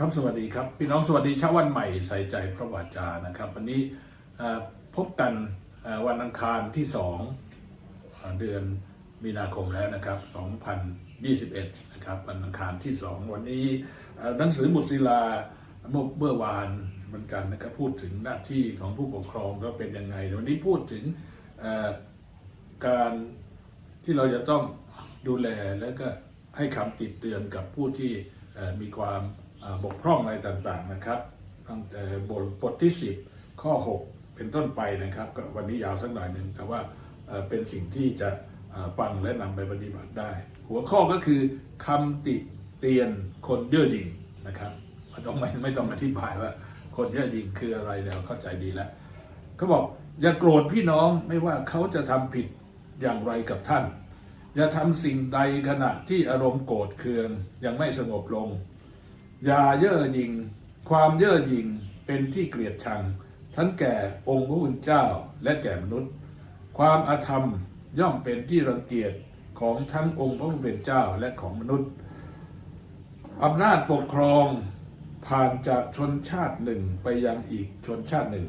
ครับสวัสดีครับ พี่น้องสวัสดีเช้าวันใหม่ใส่ใจพระวาจานะครับ วันนี้พบกันวันอังคารที่สองเดือนมีนาคมแล้วนะครับ 2021 นะครับวันอังคารที่2วันนี้หนังสือบุตรศิลาเมื่อเมื่อวานวันจันนะครับพูดถึงหน้าที่ของผู้ปกครองก็เป็นยังไง วันนี้พูดถึงการที่เราจะต้องดูแลและก็ให้คำติดเตือนกับผู้ที่มีความ บกพร่องอะไรต่างๆนะครับตั้งแต่บทบทที่ 10 ข้อ 6 เป็นต้นไปนะครับก็วันนี้ยาวสักหน่อยหนึ่งแต่ว่าเป็นสิ่งที่จะเอ่อฟังและนำไปปฏิบัติได้ หัวข้อก็คือคำติเตียนคนเย่อหยิ่งนะครับไม่ต้องไม่ไม่ต้องอธิบายว่าคนเย่อหยิ่งคืออะไรแล้วเข้าใจดีแล้วเขาบอกอย่าโกรธพี่น้องไม่ว่าเขาจะทำผิดอย่างไรกับท่าน อย่าทำสิ่งใดขณะที่อารมณ์โกรธเคืองยังไม่สงบลง อย่าเย่อหยิ่งความเย่อหยิ่งเป็นที่เกลียดชัง ทั้งแก่องค์พระผู้เป็นเจ้าและแก่มนุษย์ ความอาธรรมย่อมเป็นที่รังเกียจของทั้งองค์พระผู้เป็นเจ้าและของมนุษย์อำนาจปกครองผ่านจากชนชาติหนึ่งไปยังอีกชนชาติหนึ่ง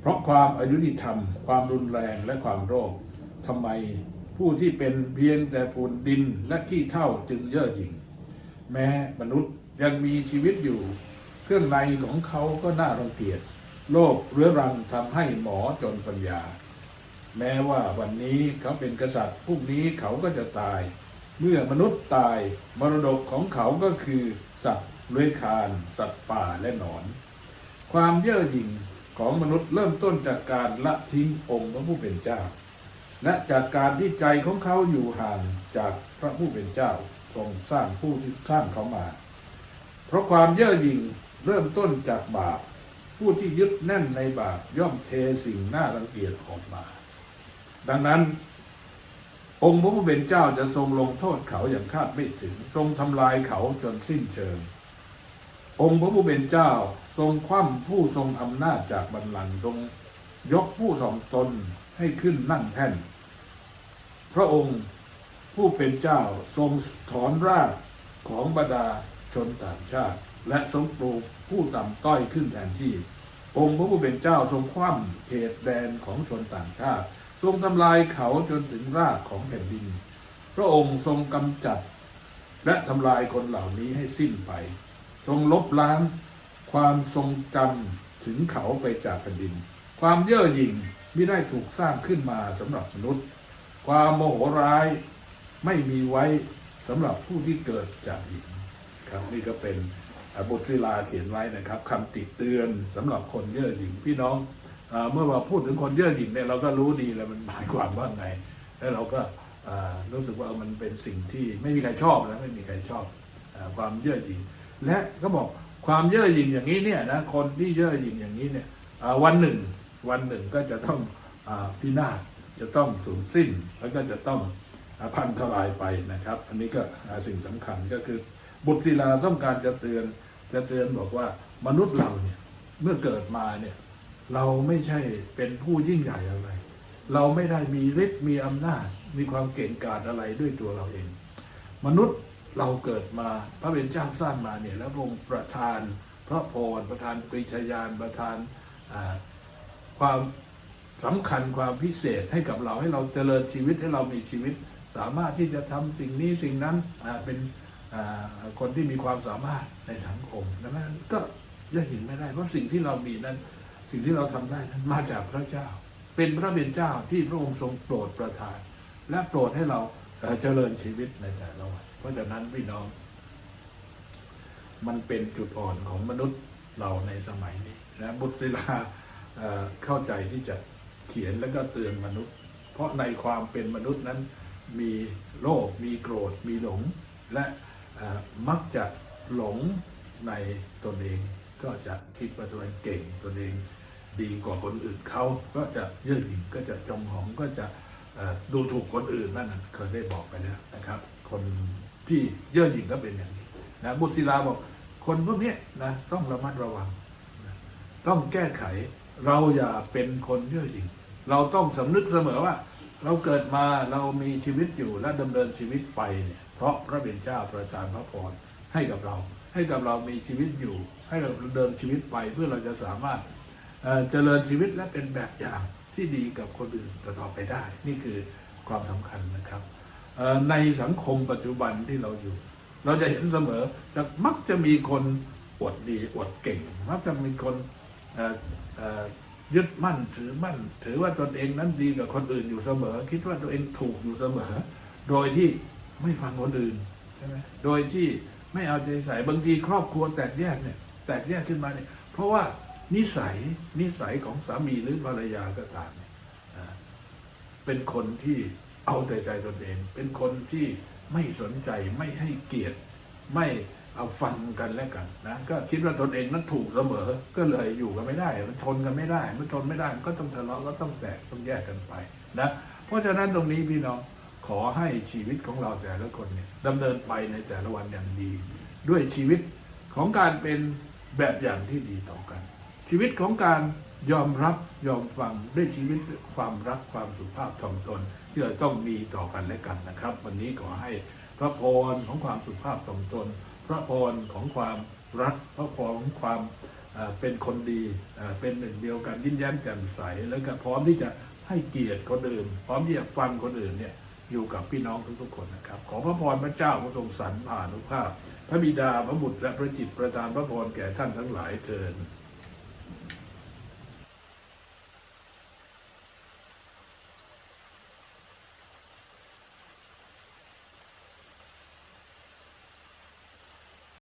เพราะความอายุติธรรม ความรุนแรงและความโรคทำไมผู้ที่เป็นเพียงแต่ปูนดินและขี้เท่าจึงเย่อหยิ่ง แม้มนุษย์ ยังมีชีวิตอยู่ เครื่องในของเขาก็น่ารังเกียจโรคเรื้อรังทำให้หมอจนปัญญา แม้ว่าวันนี้เขาเป็นกษัตริย์พรุ่งนี้เขาก็จะตาย เมื่อมนุษย์ตายมรดกของเขาก็คือ สัตว์เลื้อยคลาน สัตว์ป่าและหนอน ความเย่อหยิ่งของมนุษย์เริ่มต้นจากการละทิ้งองค์พระผู้เป็นเจ้า และจากการที่ใจของเขาอยู่ห่างจากพระผู้เป็นเจ้าทรงสร้างผู้ที่สร้างเขามา เพราะความเย่อหยิ่งเริ่มต้นจากบาป ผู้ที่ยึดแน่นในบาปย่อมเทสิ่งน่ารังเกียจออกมา ดังนั้น องค์พระผู้เป็นเจ้าจะทรงลงโทษเขาอย่างคาดไม่ถึง ทรงทำลายเขาจนสิ้นเชิง องค์พระผู้เป็นเจ้าทรงคว่ำผู้ทรงอำนาจจากบัลลังก์ทรงยกผู้ทรงตนให้ขึ้นนั่งแท่น พระองค์ผู้เป็นเจ้าทรงถอนรากของบรรดา ชนต่างชาติ และทรงปลูกผู้ต่ำต้อยขึ้นแทนที่ องค์พระผู้เป็นเจ้าทรงคว่ำเขตแดนของชนต่างชาติ ทรงทำลายเขาจนถึงรากของแผ่นดิน พระองค์ทรงกำจัด และทำลายคนเหล่านี้ให้สิ้นไป ทรงลบล้างความทรงจำถึงเขาไปจากแผ่นดิน ความเย่อหยิ่งไม่ได้ถูกสร้างขึ้นมาสำหรับมนุษย์ ความโมโหร้ายไม่มีไว้สำหรับผู้ที่เกิดจากหญิง ครับนี่ก็เป็นบทศิลาเขียนไว้นะครับคำติดเตือนสำหรับคนเย่อหยิ่งพี่น้องอเมื่อว่าพูดถึงคนเย่อหยิ่งเนี่ยเราก็รู้ดีแล้วมันหมายความว่าไง แล้วเราก็รู้สึกว่ามันเป็นสิ่งที่ไม่มีใครชอบนะไม่มีใครชอบอความเย่อหยิ่งและก็บอกความเย่อหยิ่งอย่างนี้เนี่ยนะคนที่เย่อหยิ่งอย่างนี้เนี่ยวันหนึ่งวันหนึ่งก็จะต้องอพินาศจะต้องสูญสิ้นแล้วก็จะต้องพังทลายไปนะครับ อันนี้ก็สิ่งสำคัญก็คือ บุตรศิลาต้องการจะเตือนจะเตือนบอกว่ามนุษย์เราเนี่ยเมื่อเกิดมาเนี่ยเราไม่ใช่เป็นผู้ยิ่งใหญ่อะไร เราไม่ได้มีฤทธิ์มีอำนาจ มีความเก่งกาจอะไรด้วยตัวเราเอง มนุษย์เราเกิดมาพระเป็นเจ้าสร้างมาเนี่ยแล้วพระองค์ประทาน พระพรประทานปริชญาณประทานความสำคัญความพิเศษให้กับเราให้เราเจริญชีวิตให้เรามีชีวิต สามารถที่จะทำสิ่งนี้สิ่งนั้นเป็น คนที่มีความสามารถในสังคมดังนั้นก็ย่อหยิ่งไม่ได้ เพราะสิ่งที่เรามีนั้น สิ่งที่เราทำได้นั้นมาจากพระเจ้า เป็นพระเป็นเจ้าที่พระองค์ทรงโปรดประทาน และโปรดให้เราเจริญชีวิตในแต่ละวันเพราะฉะนั้นพี่น้อง มันเป็นจุดอ่อนของมนุษย์เราในสมัยนี้นะบุตรศิลาเข้าใจที่จะเขียนแล้วก็เตือนมนุษย์ เพราะในความเป็นมนุษย์นั้นมีโลภมีโกรธมีหลงและ มักจะหลงในตนเอง ก็จะคิดว่าตัวเองเก่งตัวเองดีกว่าคนอื่นเขาก็จะเย่อหยิ่งก็จะจองหองก็จะดูถูกคนอื่นนั่นนะเคยได้บอกไปแล้วนะครับ คนที่เย่อหยิ่งก็เป็นอย่างนี้นะบุตรศิลาบอกคนพวกนี้นะต้องระมัดระวัง ต้องแก้ไข เราอย่าเป็นคนเย่อหยิ่งเราต้องสำนึกเสมอว่า เราเกิดมาเรามีชีวิตอยู่และดำเนินชีวิตไปเนี่ยเพราะพระเป็นเจ้าประทานพระพรให้กับเรา ให้กับเรามีชีวิตอยู่ ให้เราเดินชีวิตไปเพื่อเราจะสามารถเจริญชีวิตและเป็นแบบอย่างที่ดีกับคนอื่นต่อไปได้ นี่คือความสำคัญนะครับในสังคมปัจจุบันที่เราอยู่ เราจะเห็นเสมอจะมักจะมีคนอวดดีอวดเก่ง มักจะมีคนอ ยึดมั่นถือมั่น ถือว่าตนเองนั้นดีกับคนอื่นอยู่เสมอ คิดว่าตัวเองถูกอยู่เสมอ โดยที่ไม่ฟังคนอื่นใช่ไหมโดยที่ไม่เอาใจใส่บางทีครอบครัวแตกแยกเนี่ย แตกแยกขึ้นมาเนี่ย เพราะว่านิสัยนิสัยของสามีหรือภรรยาก็ตามเนี่ยอ่าเป็นคนที่เอาใจใจตนเอง เป็นคนที่ไม่สนใจไม่ให้เกียรติไม่ เอาฟังกันและกันนะก็คิดว่าตนเองนั้นถูกเสมอ ก็เลยอยู่กันไม่ได้ มันทนกันไม่ได้มันทนไม่ได้ก็ต้องทะเลาะก็ต้องแตกต้องแยกกันไปนะเพราะฉะนั้นตรงนี้พี่น้องขอให้ชีวิตของเราแต่ละคนเนี่ยดำเนินไปในแต่ละวันอย่างดี ด้วยชีวิตของการเป็นแบบอย่างที่ดีต่อกัน ชีวิตของการยอมรับยอมฟังด้วยชีวิตความรักความสุภาพถ่อมตน ที่เราต้องมีต่อกันและกันนะครับ วันนี้ขอให้พระพรของความสุภาพถ่อมตน พระพรของความรักพระพรของความเป็นคนดีเป็นหนึ่งเดียวกันยิ้มแย้มแจ่มใส แล้วก็พร้อมที่จะให้เกียรติคนอื่น พร้อมที่จะฟังคนอื่นเนี่ยอยู่กับพี่น้องทุกๆคนนะครับ ขอพระพรพระเจ้าพระทรงสรรผ่านุภาพ พระบิดาพระบุตรและพระจิตประทานพระพรแก่ท่านทั้งหลายเทิน